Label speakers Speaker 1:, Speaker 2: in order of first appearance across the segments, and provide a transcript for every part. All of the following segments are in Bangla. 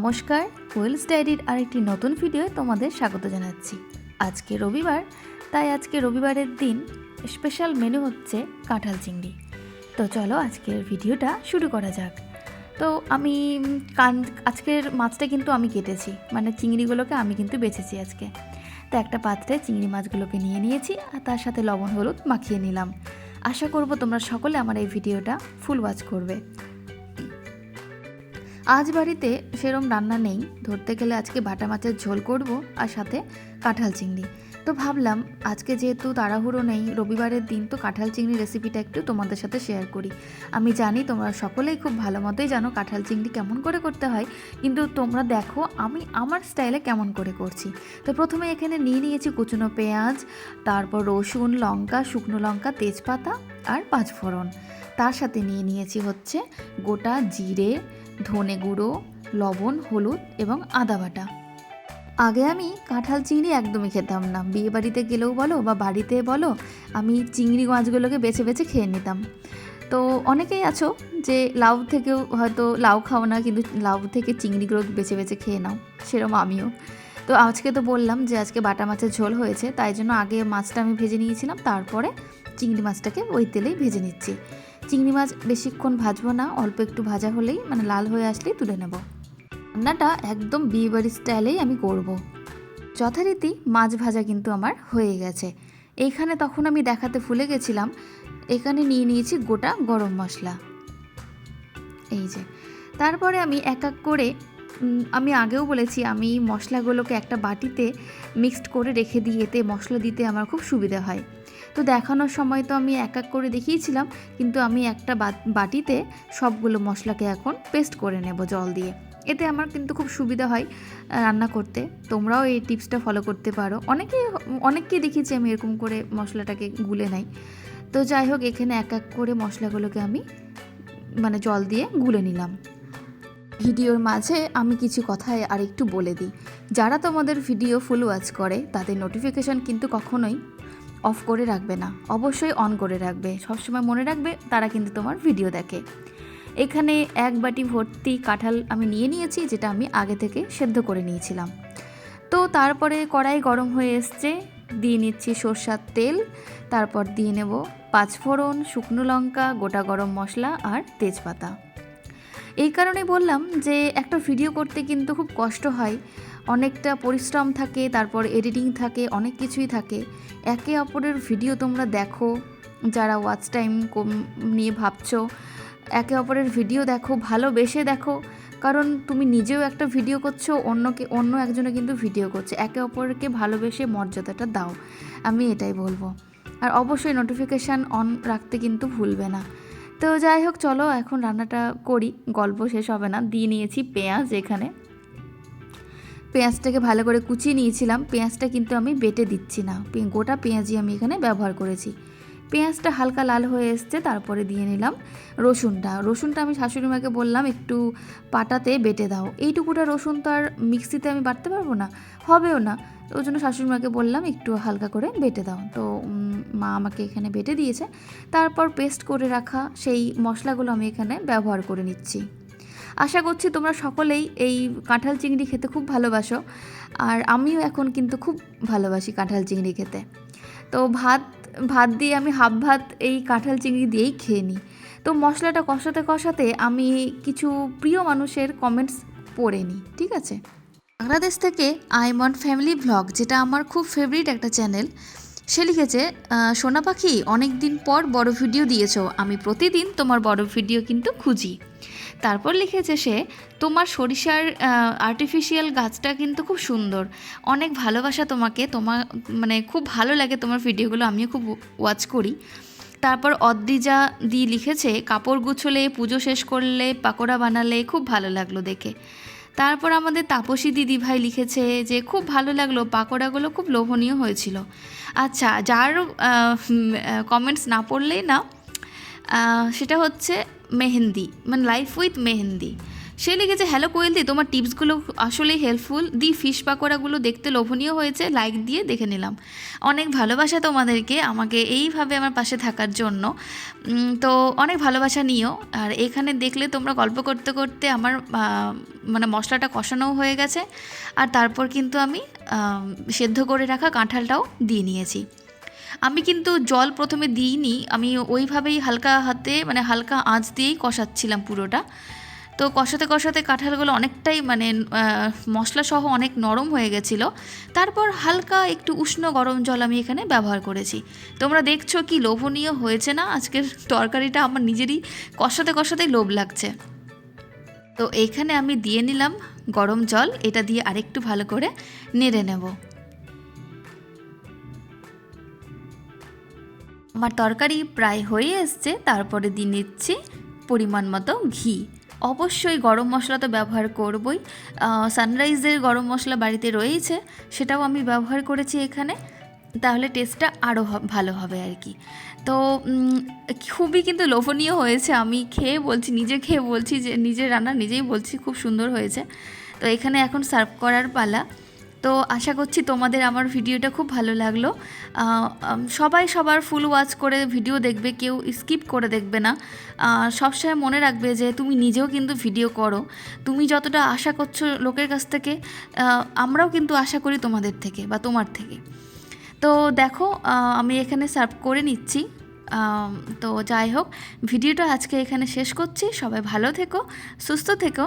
Speaker 1: নমস্কার ওয়েলস ডায়েরির আরেকটি নতুন ভিডিও তোমাদের স্বাগত জানাচ্ছি। আজকে রবিবার, তাই আজকে রবিবারের দিন স্পেশাল মেনু হচ্ছে কাঁঠাল চিংড়ি। তো চলো আজকের ভিডিওটা শুরু করা যাক। তো আমি কান, আজকের মাছটা কিন্তু আমি কেটেছি মানে চিংড়িগুলোকে আমি কিন্তু বেছেছি আজকে। তো একটা পাত্রে চিংড়ি মাছগুলোকে নিয়ে নিয়েছি, আর তার সাথে লবণ, হলুদ মাখিয়ে নিলাম। আশা করব তোমরা সকলে আমার এই ভিডিওটা ফুল ওয়াচ করবে। আজ বাড়িতে সেরম রান্না নেই। ধরতে গেলে আজকে বাটা মাছের ঝোল করব আর সাথে কাঁঠাল চিংড়ি। তো ভাবলাম, আজকে যেহেতু তাড়াহুড়ো নেই, রবিবারের দিন, তো কাঁঠাল চিংড়ি রেসিপিটা একটু তোমাদের সাথে শেয়ার করি। আমি জানি তোমরা সকলেই খুব ভালো মতোই জানো কাঁঠাল চিংড়ি কেমন করে করতে হয়, কিন্তু তোমরা দেখো আমি আমার স্টাইলে কেমন করে করছি। তো প্রথমে এখানে নিয়ে নিয়েছি কুচুনো পেঁয়াজ, তারপর রসুন, লঙ্কা, শুকনো লঙ্কা, তেজপাতা আর পাঁচফোড়ন। তার সাথে নিয়ে নিয়েছি হচ্ছে গোটা জিরে ধনে গুঁড়ো, লবণ, হলুদ এবং আদা বাটা। আগে আমি কাঁঠাল চিংড়ি একদমই খেতাম না। বিয়ে বাড়িতে গেলেও বলো বা বাড়িতে বলো, আমি চিংড়ি মাছগুলোকে বেছে বেছে খেয়ে নিতাম। তো অনেকেই আছো যে লাউ থেকেও হয়তো লাউ খাও না, কিন্তু লাউ থেকে চিংড়িগুলো বেছে বেছে খেয়ে নাও। সেরকম আমিও। তো আজকে তো বললাম যে আজকে বাটা মাছের ঝোল হয়েছে, তাই জন্য আগে মাছটা আমি ভেজে নিয়েছিলাম, তারপরে চিংড়ি মাছটাকে ওই তেলেই ভেজে নিচ্ছি। চিংড়ি মাছ বেশিক্ষণ ভাজবো না, অল্প একটু ভাজা হলেই মানে লাল হয়ে আসলেই তুলে নেব। রান্নাটা একদম বিয়েবাড়ি স্টাইলেই আমি করব। যথারীতি মাছ ভাজা কিন্তু আমার হয়ে গেছে। এইখানে তখন আমি দেখাতে ভুলে গেছিলাম, এখানে নিয়ে নিয়েছি গোটা গরম মশলা। এই যে, তারপরে আমি এক এক করে আমি আগেও বলেছি, আমি মশলাগুলোকে একটা বাটিতে মিক্সড করে রেখে দিই, এতে মশলা দিতে আমার খুব সুবিধা হয়। তো দেখানোর সময় তো আমি এক এক করে দেখিয়েছিলাম, কিন্তু আমি একটা বাটিতে সবগুলো মশলাকে এখন পেস্ট করে নেব জল দিয়ে। এতে আমার কিন্তু খুব সুবিধা হয় রান্না করতে। তোমরাও এই টিপসটা ফলো করতে পারো। অনেকে, অনেককে দেখেছি আমি এরকম করে মশলাটাকে গুলে নাই তো যাই হোক, এখানে এক এক করে মশলাগুলোকে আমি মানে জল দিয়ে গুলে নিলাম। ভিডিওর মাঝে আমি কিছু কথায় আর একটু বলে দিই। যারা তোমাদের ভিডিও ফুল ওয়াচ করে, তাদের নোটিফিকেশান কিন্তু কখনোই অফ করে রাখবে না। অবশ্যই অন করে রাখবে। সবসময় মনে রাখবে, তারা কিন্তু তোমার ভিডিও দেখে। এখানে এক বাটি ভর্তি কাঁঠাল আমি নিয়ে নিয়েছি, যেটা আমি আগে থেকে সেদ্ধ করে নিয়েছিলাম। তো তারপরে কড়াই গরম হয়ে এসছে, দিয়ে নিচ্ছি সর্ষার তেল। তারপর দিয়ে নেব পাঁচফোড়ন, শুকনো লঙ্কা, গোটা গরম মশলা আর তেজপাতা। এই কারণে বললাম যে একটা ভিডিও করতে কিন্তু খুব কষ্ট হয়। অনেকটা পরিশ্রম থাকে, তারপর এডিটিং থাকে, অনেক কিছুই থাকে। একে অপরের ভিডিও তোমরা দেখো, যারা ওয়াচ টাইম কম নিয়ে ভাবছ। একে অপরের ভিডিও দেখো, ভালোবেসে দেখো। কারণ তুমি নিজেও একটা ভিডিও করছ, অন্যকে, অন্য একজনে কিন্তু ভিডিও করছে। একে অপরকে ভালোবেসে মর্যাদাটা দাও। আমি এটাই বলব। আর অবশ্যই নোটিফিকেশান অন রাখতে কিন্তু ভুলবে না। তো যাই হোক, চলো এখন রান্নাটা করি। গল্প শেষ হবে না। দিয়ে নিয়েছি পেঁয়াজ এখানে। পেঁয়াজটাকে ভালো করে কুচিয়ে নিয়েছিলাম। পেঁয়াজটা কিন্তু আমি বেটে দিচ্ছি না। গোটা পেঁয়াজই আমি এখানে ব্যবহার করেছি। পেঁয়াজটা হালকা লাল হয়ে এসছে, তারপরে দিয়ে নিলাম রসুনটা। রসুনটা আমি শাশুড়ি মাকে বললাম, একটু পাটাতে বেটে দাও। এইটুকুটা রসুন তো আর মিক্সিতে আমি বাটতে পারব না? হবেও না। তো ওই জন্য শাশুড়ি মাকে বললাম, একটু হালকা করে বেটে দাও। তো মা আমাকে এখানে বেটে দিয়েছে। তারপর পেস্ট করে রাখা সেই মশলাগুলো আমি এখানে ব্যবহার করে নিচ্ছি। আশা করছি তোমরা সকলেই এই কাঁঠাল চিংড়ি খেতে খুব ভালোবাসো। আর আমিও এখন কিন্তু খুব ভালোবাসি কাঁঠাল চিংড়ি খেতে। তো ভাত ভাত দিয়ে আমি হাফ ভাত এই কাঁঠাল চিংড়ি দিয়েই খেয়ে নিই। তো মশলাটা কষাতে কষাতে আমি কিছু প্রিয় মানুষের কমেন্টস পড়ে নিই, ঠিক আছে? বাংলাদেশ থেকে আইমন ফ্যামিলি ব্লগ যেটা আমার খুব ফেভারিট একটা চ্যানেল সে লিখেছে সোনা পাখি অনেক দিন পর বড় ভিডিও দিয়েছ। আমি প্রতিদিন তোমার বড় ভিডিও কিন্তু খুঁজি। তারপর লিখেছে সে, তোমার সরিষার আর্টিফিশিয়াল গাছটা কিন্তু খুব সুন্দর। অনেক ভালোবাসা তোমাকে। তোমার মানে খুব ভালো লাগে তোমার ভিডিওগুলো আমিও খুব ওয়াচ করি। তারপর অদ্রিজা দি লিখেছে, কাপড় গুছলে, পুজো শেষ করলে, পাকোড়া বানালে খুব ভালো লাগল দেখে। তারপর আমাদের তাপসী দিদি ভাই লিখেছে যে, খুব ভালো লাগল, পাকোড়াগুলো খুব লোভনীয় হয়েছিল। আচ্ছা যার কমেন্টস না পড়লেই না সেটা হচ্ছে মেহেন্দি মানে লাইফ উইথ মেহেন্দি। সে লিখেছে হ্যালো কোয়েল দি তোমার টিপসগুলো আসলেই হেল্পফুল দি ফিশ পাকোড়াগুলো দেখতে লোভনীয় হয়েছে লাইক দিয়ে দেখে নিলাম। অনেক ভালোবাসা তোমাদেরকে আমাকে এইভাবে আমার পাশে থাকার জন্য। তো অনেক ভালোবাসা নিও। আর এখানে দেখলে তোমরা গল্প করতে করতে আমার মানে মশলাটা কষানোও হয়ে গেছে। আর তারপর কিন্তু আমি সেদ্ধ করে রাখা কাঁঠালটাও দিয়ে নিয়েছি। আমি কিন্তু জল প্রথমে দিইনি, আমি ওইভাবেই হালকা হাতে মানে হালকা আঁচ দিয়েই কষাচ্ছিলাম পুরোটা। তো কষাতে কষাতে কাঁঠালগুলো অনেকটাই মানে মশলা সহ অনেক নরম হয়ে গেছিল। তারপর হালকা একটু উষ্ণ গরম জল আমি এখানে ব্যবহার করেছি। তোমরা দেখছ কি লোভনীয় হয়েছে না? আজকের তরকারিটা আমার নিজেরই কষাতে কষাতেই লোভ লাগছে। তো এইখানে আমি দিয়ে নিলাম গরম জল, এটা দিয়ে আরেকটু ভালো করে নেড়ে নেব। আমার তরকারি প্রায় হয়ে এসছে, তারপরে দিয়ে নিচ্ছি পরিমাণ মতো ঘি। অবশ্যই গরম মশলা তো ব্যবহার করবই। সানরাইজের গরম মশলা বাড়িতে রয়েছে, সেটাও আমি ব্যবহার করেছি এখানে। তাহলে টেস্টটা আরও ভালো হবে আর কি। তো খুবই কিন্তু লোভনীয় হয়েছে। আমি খেয়ে বলছি, নিজে খেয়ে বলছি যে, নিজের রান্না নিজেই বলছি, খুব সুন্দর হয়েছে। তো এখানে এখন সার্ভ করার পালা। তো আশা করছি তোমাদের আমার ভিডিওটা খুব ভালো লাগল। সবাই সবার ফুল ওয়াচ করে ভিডিও দেখবে, কেউ স্কিপ করে দেখবে না। সবসময় মনে রাখবে যে তুমি নিজেও কিন্তু ভিডিও করো। তুমি যতটা আশা করছ লোকের কাছ থেকে আমরাও কিন্তু আশা করি তোমাদের থেকে বা তোমার থেকে। তো দেখো আমি এখানে সার্ভ করে নিচ্ছি। তো যাই হোক, ভিডিওটা আজকে এখানে শেষ করছি। সবাই ভালো থেকো, সুস্থ থেকো।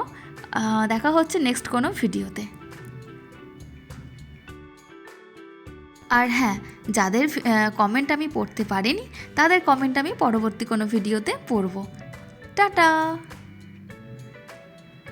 Speaker 1: দেখা হচ্ছে নেক্সট কোনো ভিডিওতে আর হ্যাঁ যাদের কমেন্ট আমি পড়তে পারিনি, তাদের কমেন্ট আমি পরবর্তী কোনো ভিডিওতে পড়ব। টাটা!